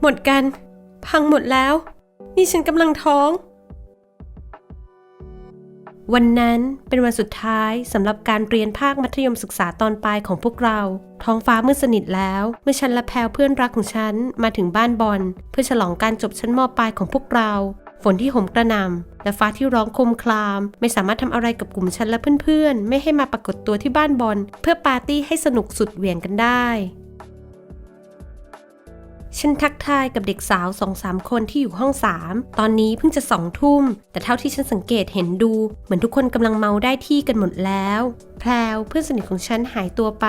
หมดกัน พังหมดแล้ว นี่ฉันกำลังท้อง วันนั้นเป็นวันสุดท้ายสำหรับการเรียนภาคมัธยมศึกษาตอนปลายของพวกเรา ท้องฟ้ามืดสนิทแล้ว เมื่อฉันและแพลวเพื่อนรักของฉันมาถึงบ้านบอล เพื่อฉลองการจบชั้นมปลายของพวกเราฝนที่ห่มกระหน่ำและฟ้าที่ร้องโคมคลาม ไม่สามารถทำอะไรกับกลุ่มฉันและเพื่อนๆ ไม่ให้มาปรากฏตัวที่บ้านบอล เพื่อปาร์ตี้ให้สนุกสุดเหวี่ยงกันได้ ฉันทักทายกับเด็กสาวสองสามคนที่อยู่ห้องสามตอนนี้เพิ่งจะสองทุ่ม แต่เท่าที่ฉันสังเกตเห็นดู เหมือนทุกคนกำลังเมาได้ที่กันหมดแล้ว แพรวเพื่อนสนิทของฉันหายตัวไป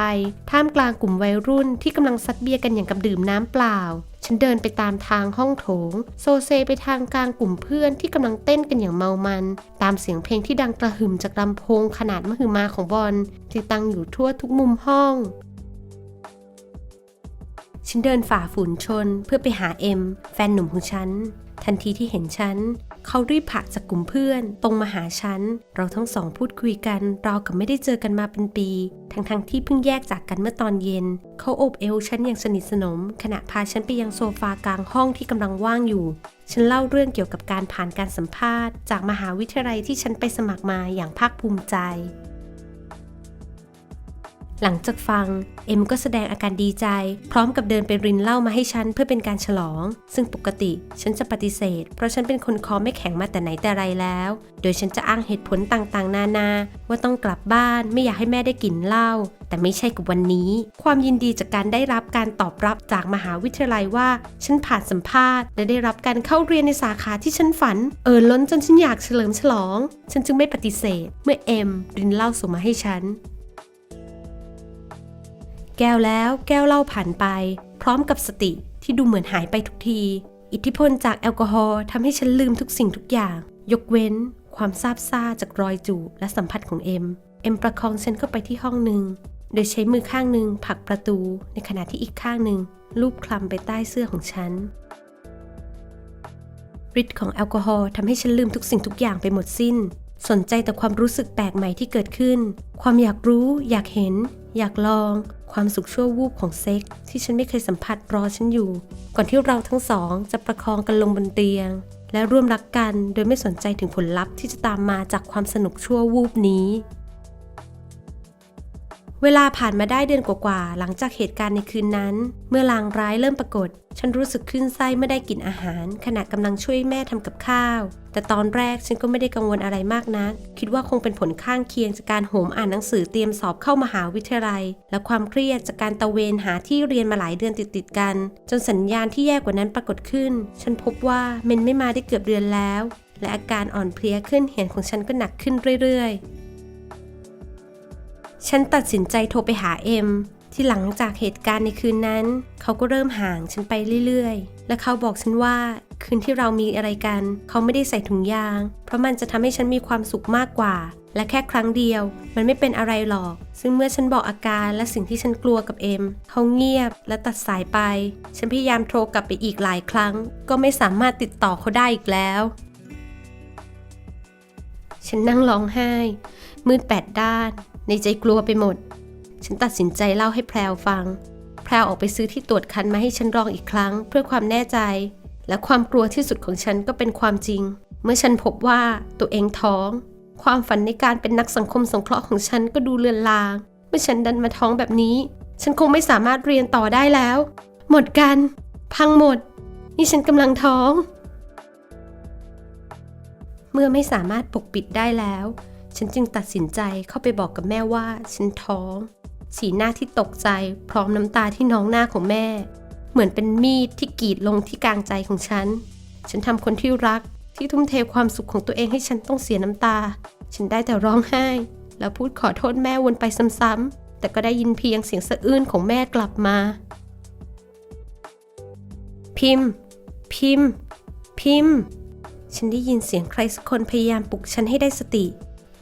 ท่ามกลางกลุ่มวัยรุ่นที่กำลังซัดเบียร์กันอย่างกับดื่มน้ำเปล่าฉันเดินไปตามทางห้องโถง โซเซไปทางกลางกลุ่มเพื่อนที่กำลังเต้นกันอย่างเมามัน ตามเสียงเพลงที่ดังกระหึ่มจากลำโพงขนาดมหึมาของบอลที่ตั้งอยู่ทั่วทุกมุมห้อง ฉันเดินฝ่าฝูนชนเพื่อไปหาเอ็ม แฟนหนุ่มของฉัน ทันทีที่เห็นฉัน เขารีบผลักจากกลุ่มเพื่อน ตรงมาหาฉัน เราทั้งสองพูดคุยกันเรากับไม่ได้เจอกันมาเป็นปี ทั้งๆทที่เพิ่งแยกจากกันเมื่อตอนเย็น เขาโอบเอวฉันอย่างสนิทสนม ขณะพาฉันไปยังโซฟากลางห้องที่กำลังว่างอยู่ ฉันเล่าเรื่องเกี่ยวกับการผ่านการสัมภาษณ์ จากมหาวิทยาลัยที่ฉันไปสมัครมาอย่างภาคภูมิใจ หลังจากฟัง เอ็มก็แสดงอาการดีใจ พร้อมกับเดินไปรินเหล้ามาให้ฉันเพื่อเป็นการฉลอง ซึ่งปกติฉันจะปฏิเสธ เพราะฉันเป็นคนคอไม่แข็งมาแต่ไหนแต่ไรแล้ว โดยฉันจะอ้างเหตุผลต่างๆ นานา ว่าต้องกลับบ้านไม่อยากให้แม่ได้กลิ่นเหล้าแต่ไม่ใช่กับวันนี้ ความยินดีจากการได้รับการตอบรับจากมหาวิทยาลัยว่า ฉันผ่านสัมภาษณ์ และได้รับการเข้าเรียนในสาขาที่ฉันฝัน เออล้นจนฉันอยากเฉลิมฉลอง ฉันจึงไม่ปฏิเสธ เมื่อเอ็มรินเหล้าส่งมาให้ฉัน แก้วแล้วแก้วเหล้าผ่านไป พร้อมกับสติที่ดูเหมือนหายไปทุกที อิทธิพลจากแอลกอฮอล์ทำให้ฉันลืมทุกสิ่งทุกอย่าง ยกเว้น ความซาบซ่าจากรอยจูบและสัมผัสของเอ็ม เอ็มประคองฉันเข้าไปที่ห้องหนึ่งโดยใช้มือข้างหนึ่งผลักประตู ในขณะที่อีกข้างหนึ่งลูบคลำไปใต้เสื้อของฉันฤทธิ์ของแอลกอฮอล์ทำให้ฉันลืมทุกสิ่งทุกอย่างไปหมดสิ้น สนใจแต่ความรู้สึกแปลกใหม่ที่เกิดขึ้น ความอยากรู้ อยากเห็น อยากลองความสุขชั่ววูบของเซ็กส์ที่ฉันไม่เคยสัมผัสรอฉันอยู่ ก่อนที่เราทั้งสองจะประคองกันลงบนเตียง และร่วมรักกันโดยไม่สนใจถึงผลลัพธ์ที่จะตามมาจากความสนุกชั่ววูบนี้ เวลาผ่านมาได้เดือนกว่าๆ หลังจากเหตุการณ์ในคืนนั้น เมื่อลางร้ายเริ่มปรากฏ ฉันรู้สึกขึ้นไส้เมื่อได้กินอาหาร ขณะกำลังช่วยแม่ทำกับข้าว แต่ตอนแรกฉันก็ไม่ได้กังวลอะไรมากนัก คิดว่าคงเป็นผลข้างเคียงจากการโหมอ่านหนังสือเตรียมสอบเข้ามหาวิทยาลัย และความเครียดจากการตะเวนหาที่เรียนมาหลายเดือนติดๆกัน จนสัญญาณที่แย่กว่านั้นปรากฏขึ้น ฉันพบว่าเมนไม่มาได้เกือบเดือนแล้วและอาการอ่อนเพลียขึ้นเห็นของฉันก็หนักขึ้นเรื่อยๆ ฉันตัดสินใจโทรไปหาเอ็มที่หลังจากเหตุการณ์ในคืนนั้น เขาก็เริ่มห่างฉันไปเรื่อยๆ และเขาบอกฉันว่าคืนที่เรามีอะไรกัน เขาไม่ได้ใส่ถุงยาง เพราะมันจะทำให้ฉันมีความสุขมากกว่า และแค่ครั้งเดียว มันไม่เป็นอะไรหรอก ซึ่งเมื่อฉันบอกอาการและสิ่งที่ฉันกลัวกับเอ็ม เขาเงียบและตัดสายไป ฉันพยายามโทรกลับไปอีกหลายครั้ง ก็ไม่สามารถติดต่อเขาได้อีกแล้ว ฉันนั่งร้องไห้ มืดแปดด้าน ในใจกลัวไปหมด ฉันตัดสินใจเล่าให้แพรวฟัง แพรวออกไปซื้อที่ตรวจคันมาให้ฉันลองอีกครั้ง เพื่อความแน่ใจ และความกลัวที่สุดของฉันก็เป็นความจริง เมื่อฉันพบว่าตัวเองท้อง ความฝันในการเป็นนักสังคมสงเคราะห์ของฉันก็ดูเลือนลาง เมื่อฉันดันมาท้องแบบนี้ ฉันคงไม่สามารถเรียนต่อได้แล้ว หมดกัน พังหมด นี่ฉันกำลังท้อง เมื่อไม่สามารถปกปิดได้แล้ว ฉันจึงตัดสินใจเข้าไปบอกกับแม่ว่าฉันท้อง สีหน้าที่ตกใจพร้อมน้ำตาที่น้องหน้าของแม่ เหมือนเป็นมีดที่กรีดลงที่กลางใจของฉัน ฉันทำคนที่รักที่ทุ่มเทความสุขของตัวเองให้ฉันต้องเสียน้ำตา ฉันได้แต่ร้องไห้ แล้วพูดขอโทษแม่วนไปซ้ำๆแต่ก็ได้ยินเพียงเสียงสะอื้นของแม่กลับมา พิมพ์ พิมพ์ พิมพ์ ฉันได้ยินเสียงใครสักคนพยายามปลุกฉันให้ได้สติ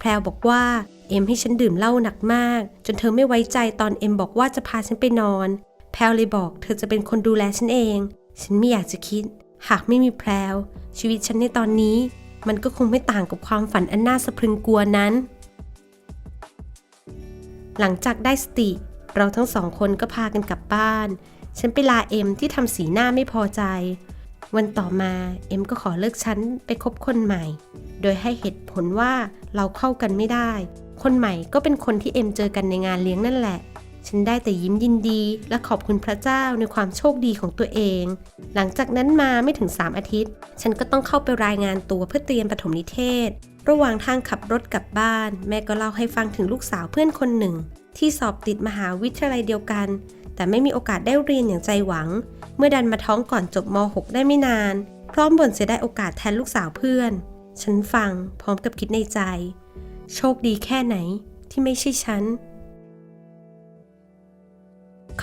แพรวบอกว่าเอ็มให้ฉันดื่มเหล้าหนักมาก จนเธอไม่ไว้ใจตอนเอ็มบอกว่าจะพาฉันไปนอน แพรวเลยบอกเธอจะเป็นคนดูแลฉันเอง ฉันไม่อยากจะคิด หากไม่มีแพรวชีวิตฉันในตอนนี้ มันก็คงไม่ต่างกับความฝันอันน่าสะพรึงกลัวนั้น หลังจากได้สติ เราทั้งสองคนก็พากันกลับบ้าน ฉันไปลาเอ็มที่ทำสีหน้าไม่พอใจ วันต่อมาเอ็มก็ขอเลิกฉันไปคบคนใหม่ โดยให้เหตุผลว่าเราเข้ากันไม่ได้ คนใหม่ก็เป็นคนที่เอ็มเจอกันในงานเลี้ยงนั่นแหละ ฉันได้แต่ยิ้มยินดี และขอบคุณพระเจ้าในความโชคดีของตัวเอง หลังจากนั้นมาไม่ถึง 3 อาทิตย์ ฉันก็ต้องเข้าไปรายงานตัวเพื่อเตรียมปฐมนิเทศ ระหว่างทางขับรถกลับบ้าน แม่ก็เล่าให้ฟังถึงลูกสาวเพื่อนคนหนึ่ง ที่สอบติดมหาวิทยาลัยเดียวกัน แต่ไม่มีโอกาสได้เรียนอย่างใจหวัง เมื่อดันมาท้องก่อนจบม .6 ได้ไม่นาน พร้อมบ่นเสียไดายโอกาสแทนลูกสาวเพื่อน ฉันฟังพร้อมกับคิดในใจ โชคดีแค่ไหนที่ไม่ใช่ฉัน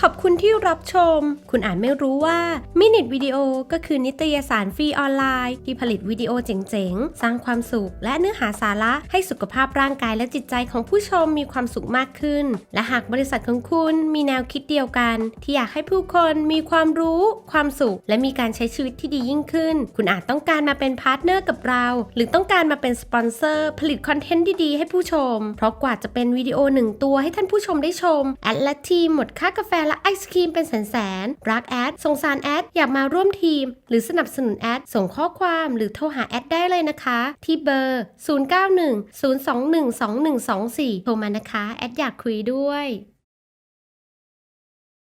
อบคุณที่รับชม คุณอาจไม่รู้ว่ามินิวิดีโอก็คือนิตยสารฟรีออนไลน์ ที่ผลิตวิดีโอเจ๋งๆ สร้างความสุข และเนื้อหาสาระให้สุขภาพร่างกายและจิตใจของผู้ชมมีความสุขมากขึ้น และหากบริษัทของคุณมีแนวคิดเดียวกัน ที่อยากให้ผู้คนมีความรู้ ความสุข และมีการใช้ชีวิตที่ดียิ่งขึ้น คุณอาจต้องการมาเป็นพาร์ทเนอร์กับเรา หรือต้องการมาเป็นสปอนเซอร์ผลิตคอนเทนต์ดีๆให้ผู้ชม เพราะกว่าจะเป็นวิดีโอหนึ่งตัวให้ท่านผู้ชมได้ชมแอดและทีมหมดค่ากาแฟและไอศครีมเป็นแสนๆ รักแอด สงสารแอด อยากมาร่วมทีม หรือสนับสนุนแอด ส่งข้อความหรือโทรหาแอดได้เลยนะคะ ที่เบอร์ 0910212124 โทรมานะคะ แอดอยากคุยด้วย